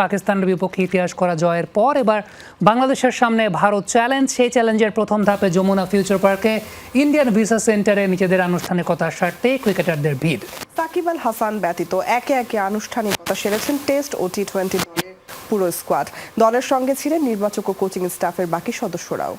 পাকিস্তানের বিপক্ষে ইতিহাস করা জয়ের পর এবার বাংলাদেশের সামনে ভারত চ্যালেঞ্জ সেই চ্যালেঞ্জের প্রথম ধাপে যমুনা ফিউচার পার্কে ইন্ডিয়ান ভিসা সেন্টারে নিজেদের আনুষ্ঠানিকতার স্বার্থে ক্রিকেটারদের ভিড়। সাকিব আল হাসান ব্যতীত একে একে আনুষ্ঠানিকতা সেরেছেন টেস্ট ও টি টোয়েন্টি পুরো স্কোয়াড দলের সঙ্গে ছিলেন নির্বাচক ও কোচিং স্টাফের বাকি সদস্যরাও।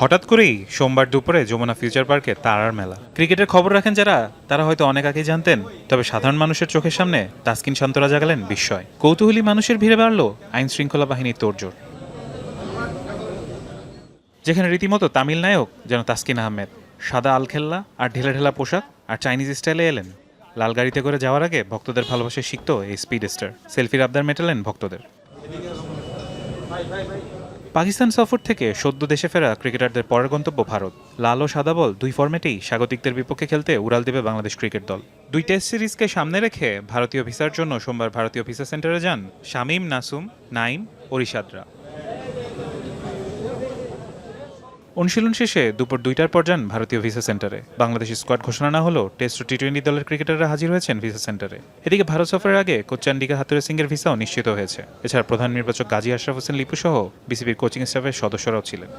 হঠাৎ করেই সোমবার দুপুরে যমুনা ফিউচার পার্কে তারার মেলা। ক্রিকেটের খবর রাখেন যারা, তারা হয়তো অনেক আগেই জানতেন, তবে সাধারণ মানুষের চোখের সামনে তাসকিন শান্তরা জাগালেন বিস্ময়। কৌতূহলী মানুষের ভিড়ে বাড়ল আইন শৃঙ্খলা বাহিনীর তোড়জোড়। যেখানে রীতিমতো তামিল নায়ক যেন তাসকিন আহমেদ, সাদা আলখেল্লা আর ঢেলা ঢেলা পোশাক আর চাইনিজ স্টাইলে এলেন। লাল গাড়িতে করে যাওয়ার আগে ভক্তদের ভালোবাসে শিখত এই স্পিড স্টার সেলফির আবদার মেটালেন ভক্তদের। পাকিস্তান সফর থেকে সদ্য দেশে ফেরা ক্রিকেটারদের পরের গন্তব্য ভারত। লাল ও সাদা বল দুই ফর্মেটেই স্বাগতিকদের বিপক্ষে খেলতে উড়াল দেবে বাংলাদেশ ক্রিকেট দল। দুই টেস্ট সিরিজকে সামনে রেখে ভারতীয় ভিসার জন্য সোমবার ভারতীয় ভিসা সেন্টারে যান শামীম নাসুম, নাইম ওরিশাদরা অনুশীলন শেষে দুপুর দুইটার পর যান ভারতীয় ভিসা সেন্টারে। বাংলাদেশ স্কোয়াড ঘোষণা না হলেও টেস্ট ও টি টোয়েন্টি দলের ক্রিকেটাররা হাজির হয়েছেন ভিসা সেন্টারে। এদিকে ভারত সফরের আগে কোচ চান্ডিকা হাতুরে সিং এর ভিসাও নিশ্চিত হয়েছে। এছাড়া প্রধান নির্বাচক গাজী আশরাফ হোসেন, লিপু সহ বিসিবির কোচিং স্টাফের সদস্যরাও ছিলেন।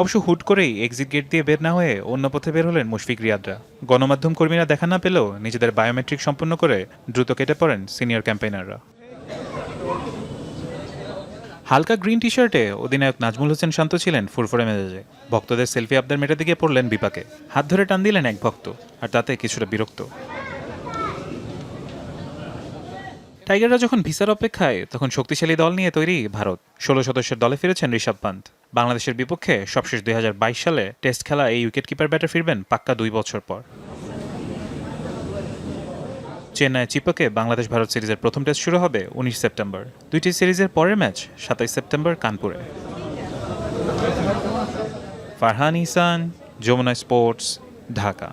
অবশ্য হুট করেই এক্সিট গেট দিয়ে বের না হয়ে অন্য পথে বের হলেন মুশফিক রিয়াদরা। গণমাধ্যম কর্মীরা দেখা না পেলেও নিজেদের বায়োমেট্রিক সম্পন্ন করে দ্রুত কেটে পড়েন সিনিয়র ক্যাম্পেইনাররা হালকা গ্রিন টি শার্টে অধিনায়ক নাজমুল হোসেন শান্ত ছিলেন ফুরফুরে মেজাজে। ভক্তদের সেলফি আবদার মেটাতে গিয়ে পড়লেন বিপাকে। হাত ধরে টান দিলেন এক ভক্ত, আর তাতে কিছুটা বিরক্ত। টাইগাররা যখন ভিসার অপেক্ষায়, তখন শক্তিশালী দল নিয়ে তৈরি ভারত। ষোলো সদস্যের দলে ফিরেছেন ঋষভ পান্ত। বাংলাদেশের বিপক্ষে সবশেষ দুই হাজার বাইশ সালে টেস্ট খেলা এই উইকেট কিপার ব্যাটার ফিরবেন পাক্কা দুই বছর পর। চেন্নাই চিপকে বাংলাদেশ ভারত সিরিজের প্রথম টেস্ট শুরু হবে উনিশ সেপ্টেম্বর। দুইটি সিরিজের পরের ম্যাচ সাতাইশ সেপ্টেম্বর কানপুরে। ফারহান ইসান যমুনা স্পোর্টস, ঢাকা।